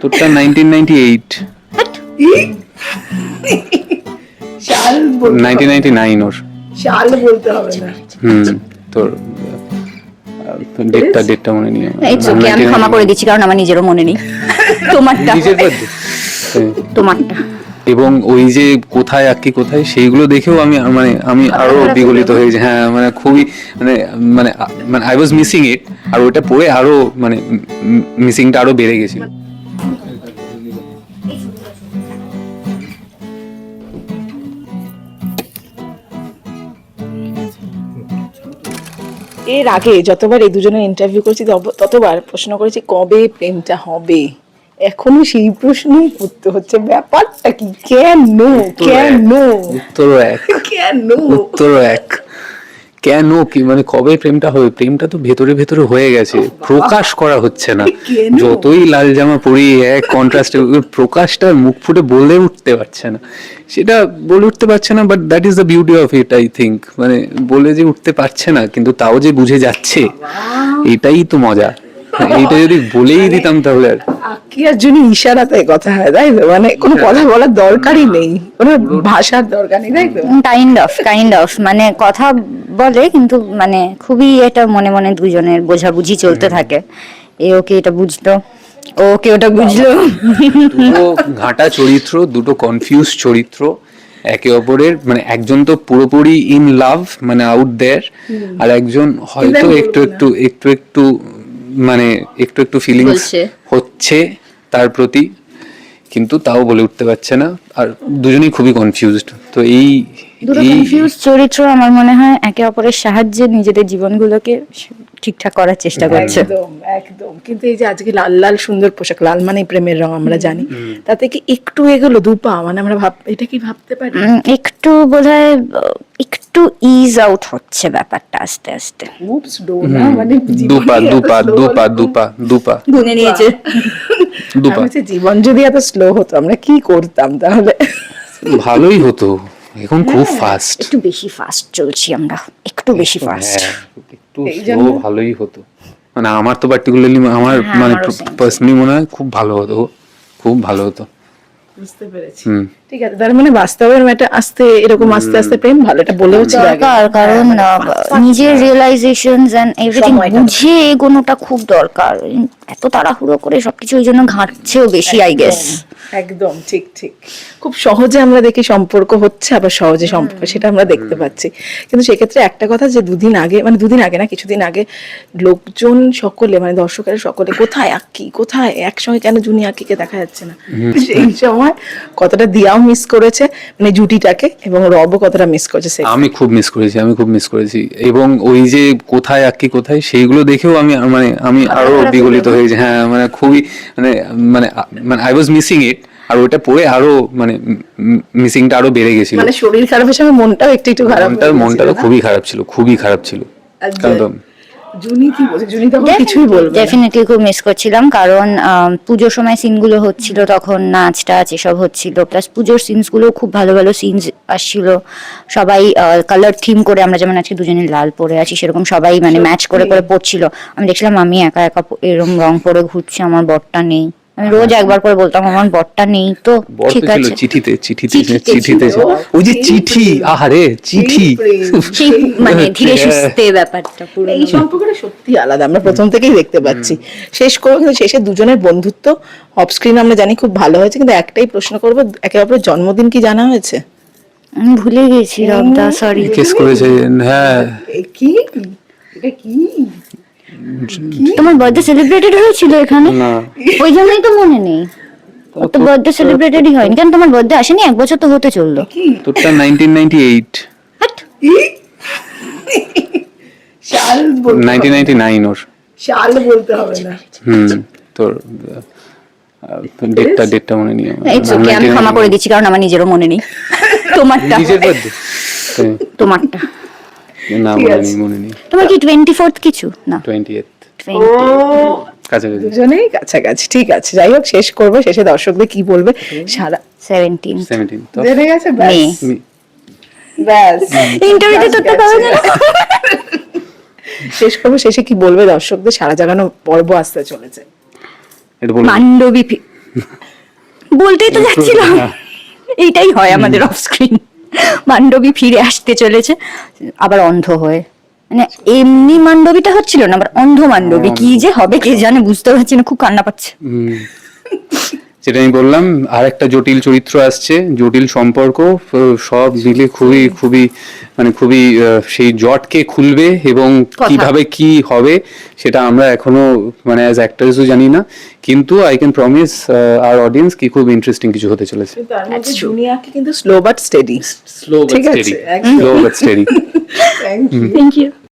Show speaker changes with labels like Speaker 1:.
Speaker 1: তোরটা
Speaker 2: সাল বলতে
Speaker 1: ওর।
Speaker 2: সাল হবে না।
Speaker 1: হুম তোর ডেটটা ডেটটা মনে নেই
Speaker 3: ইটস ওকে আমি ক্ষমা করে দিচ্ছি কারণ আমার নিজেরও মনে নেই। তোমারটা।
Speaker 1: নিজের হ্যাঁ।
Speaker 3: তোমারটা।
Speaker 1: এবং ওই যে কোথায় আঁকি কোথায় সেইগুলো দেখেও আমি মানে আমি আরও বিগলিত হয়েছি হ্যাঁ মানে খুবই মানে মানে মানে আই ওয়াজ মিসিং ইট আর ওটা পড়ে আরও মানে মিসিংটা আরও বেড়ে গেছিল।
Speaker 2: এর আগে যতবার এই দুজনের ইন্টারভিউ করেছি তব- ততবার প্রশ্ন করেছি কবে প্রেমটা হবে? এখনও সেই প্রশ্নই করতে হচ্ছে ব্যাপারটা কি? কেন? কেন?
Speaker 1: উত্তর এক।
Speaker 2: কেন?
Speaker 1: উত্তর এক। কেন কি মানে কবে প্রেমটা হবে প্রেমটা তো ভেতরে ভেতরে হয়ে গেছে। প্রকাশ করা হচ্ছে না। যতই লাল জামা পরি এক কন্ট্রাস্টে প্রকাশটা মুখ ফুটে বলে উঠতে পারছে না। সেটা বলে উঠতে পারছে না but that is the beauty of it I think মানে বলে যে উঠতে পারছে না কিন্তু তাও যে বুঝে যাচ্ছে এটাই তো মজা। এইটা যদি বলেই দিতাম তাহলে আর
Speaker 2: জন্য ইশারাতে কথা হয় তাই তো? মানে কোনো কথা বলার দরকারই নেই। কোনো ভাষার দরকার নেই তাই তো?
Speaker 3: কাইন্ড অফ কাইন্ড অফ মানে কথা বলে কিন্তু মানে খুবই এটা মনে মনে দুজনের বোঝাবুঝি চলতে থাকে। এ ওকে এটা বুঝলো ও ওকে ওটা বুঝলো।
Speaker 1: দুটো ঘাঁটা চরিত্র দুটো কনফিউজ চরিত্র একে অপরের মানে একজন তো পুরোপুরি ইন লাভ মানে আউট দেয়ার আর একজন হয়তো একটু একটু একটু একটু মানে একটু একটু ফিলিংস। হচ্ছে তার প্রতি কিন্তু তাও বলে উঠতে পারছে না। আর দুজনেই খুবই কনফিউজড তো এই
Speaker 3: দুটো কনফিউজ চরিত্র আমার মনে হয় একে অপরের সাহায্যে নিজেদের জীবনগুলোকে ঠিকঠাক করার চেষ্টা করছে।
Speaker 2: একদম। একদম কিন্তু এই যে আজকে লাল লাল সুন্দর পোশাক লাল মানে প্রেমের রং আমরা জানি। তাতে কি একটু এগোলো দুপা? মানে আমরা ভাব এটা কি ভাবতে পারি?
Speaker 3: একটু বোধহয় একটু ইজ আউট হচ্ছে ব্যাপারটা আস্তে আস্তে।
Speaker 2: না মানে
Speaker 1: দুপা
Speaker 2: জীবনে
Speaker 1: দুপা দুপা দুপা দুপা।
Speaker 3: গুনে নিয়েছে।
Speaker 1: দুপা।
Speaker 2: আমি জীবন যদি এত স্লো হতো আমরা কি করতাম তাহলে?
Speaker 1: ভালোই হতো। এখন খুব ফাস্ট
Speaker 3: একটু বেশি ফাস্ট চলছি আমরা। একটু বেশি ফাস্ট
Speaker 1: হ্যাঁ, একটু
Speaker 2: জন্য-
Speaker 1: ভালোই হতো। মানে আমার তো পার্টিকুলারলি আমার
Speaker 3: হ্যাঁ,
Speaker 1: মানে পার্সোনালি মনে হয় খুব ভালো হতো খুব ভালো হতো।
Speaker 2: বুঝতে পেরেছি।
Speaker 1: হুম।
Speaker 2: ঠিক আছে তার মানে বাস্তবের একটা আস্তে এরকম আস্তে আস্তে প্রেম ভালো এটা বলেও ছিল
Speaker 3: দরকার কারণ নিজের রিয়েলাইজেশন এন্ড এভরিথিং বুঝে এগোনোটা খুব দরকার। এত তাড়াহুড়ো করে সবকিছু ওই জন্য ঘাঁটছেও বেশি আই গেস
Speaker 2: একদম ঠিক ঠিক। খুব সহজে আমরা দেখি সম্পর্ক হচ্ছে আবার সহজে সম্পর্ক সেটা আমরা দেখতে পাচ্ছি। কিন্তু সেক্ষেত্রে একটা কথা যে দুদিন আগে মানে দুদিন আগে না কিছুদিন আগে লোকজন সকলে মানে দর্শকেরা সকলে কোথায় আক্কি কোথায় একসঙ্গে কেন জুনি আক্কিকে দেখা যাচ্ছে না? সেই সময় কতটা দিয়াও মিস করেছে মানে জুটিটাকে এবং রবও কতটা মিস করেছে সে
Speaker 1: আমি খুব মিস করেছি আমি খুব মিস করেছি। এবং ওই যে কোথায় আঁকি কোথায় সেইগুলো দেখেও আমি মানে আমি আরও বিগলিত হয়েছি হ্যাঁ মানে খুবই মানে মানে মানে আই ওয়াজ মিসিং ইট আর ওটা পড়ে আরও মানে মিসিংটা আরও বেড়ে গেছিল।
Speaker 2: মানে শরীর খারাপের সঙ্গে মনটাও একটু একটু খারাপ
Speaker 1: মনটার মনটা তো
Speaker 2: গেছিল না?
Speaker 1: খুবই খারাপ ছিল খুবই খারাপ ছিল।
Speaker 2: একদম।
Speaker 1: একদম।
Speaker 2: জুনি কি বলছে? জুনি তখন কিছুই বলবে
Speaker 3: ডেফিনেটলি খুব মিস করছিলাম কারণ পুজোর সময় সিনগুলো হচ্ছিল তখন নাচ টাচ এসব হচ্ছিল। প্লাস পুজোর সিনসগুলো খুব ভালো ভালো সিনস আসছিল। সবাই কালার থিম করে আমরা যেমন আজকে দুজনে লাল পরে আছি সেরকম সবাই মানে ম্যাচ করে করে পড়ছিল। আমি দেখছিলাম আমি একা একা এরম রং পরে ঘুরছি আমার বরটা নেই। আমি রোজ একবার করে বলতাম আমার বরটা নেই তো ঠিক আছে।
Speaker 1: চিঠিতে চিঠিতে
Speaker 3: চিঠিতে
Speaker 1: চিঠিতে ওই যে চিঠি আহারে চিঠি।
Speaker 3: মানে ধীরে
Speaker 1: হ্যাঁ।
Speaker 3: সুস্থে ব্যাপারটা পুরো
Speaker 2: এই সম্পর্কটা সত্যি আলাদা আমরা প্রথম থেকেই দেখতে পাচ্ছি। শেষ করে কিন্তু শেষে দুজনের বন্ধুত্ব অফ স্ক্রিন আমরা জানি খুব ভালো হয়েছে কিন্তু একটাই প্রশ্ন করব একে অপরের জন্মদিন কি জানা হয়েছে?
Speaker 3: আমি ভুলে গেছি রবদা সরি
Speaker 1: কেস করেছে হ্যাঁ।
Speaker 2: কি? এটা কি?
Speaker 3: তোমার বার্থডে সেলিব্রেটেড হয়েছিল এখানে?
Speaker 1: না।
Speaker 3: ওই জন্যই তো মনে নেই। তো বার্থডে সেলিব্রেটেডই হয়নি কেন তোমার বার্থডে আসেনি? এক বছর তো হতে চলল।
Speaker 1: তোরটা নাইনটিন নাইনটি এইট
Speaker 3: হাট।
Speaker 2: শাল বলতে
Speaker 1: নাইনটিন নাইনটি নাইন ওর।
Speaker 2: শাল বলতে হবে না।
Speaker 1: হুম তোর ডেটটা ডেটটা মনে নেই আমার।
Speaker 3: ইটস ওকে আমি ক্ষমা করে দিচ্ছি কারণ আমার নিজেরও মনে নেই। তোমারটা।
Speaker 1: নিজের বার্থডে
Speaker 3: তোমারটা।
Speaker 1: না মনে নেই মনে নেই।
Speaker 3: তোমার কি টোয়েন্টি ফোর্থ কিছু? না।
Speaker 1: টোয়েন্টি এইট
Speaker 3: 20
Speaker 2: ও।
Speaker 1: কাছাকাছি।
Speaker 2: দুজনেই কাছাকাছি ঠিক আছে। যাই হোক শেষ করব শেষে দর্শকদের কি বলবে? সারা
Speaker 3: 17
Speaker 1: সেভেন্টিন
Speaker 2: জেনে গেছে? ব্যাস। ব্যাস।
Speaker 3: ইন্টারভিউতে তো তো পাওয়া যায়
Speaker 2: শেষ করব শেষে কি বলবে দর্শকদের? সারা জাগানো পর্ব আসতে চলেছে।
Speaker 3: মান্ডবী বলতেই তো যাচ্ছিলাম। এইটাই হয় আমাদের অফ স্ক্রিন মান্ডবী ফিরে আসতে চলেছে আবার অন্ধ হয়ে। মানে এমনি মান্ডবীটা হচ্ছিল না আবার অন্ধ মান্ডবী। কি যে হবে কে জানে বুঝতে পারছি না খুব কান্না পাচ্ছে।
Speaker 1: যেটা আমি বললাম আর একটা জটিল চরিত্র আসছে জটিল সম্পর্ক সব মিলে খুবই খুবই মানে খুবই সেই জটকে খুলবে এবং কীভাবে কি হবে সেটা আমরা এখনও মানে অ্যাজ অ্যাক্টার্সও জানি না। কিন্তু আই ক্যান প্রমিস আর অডিয়েন্স কি খুব ইন্টারেস্টিং কিছু হতে চলেছে।
Speaker 2: কিন্তু slow but steady
Speaker 1: slow but steady slow but steady
Speaker 3: thank you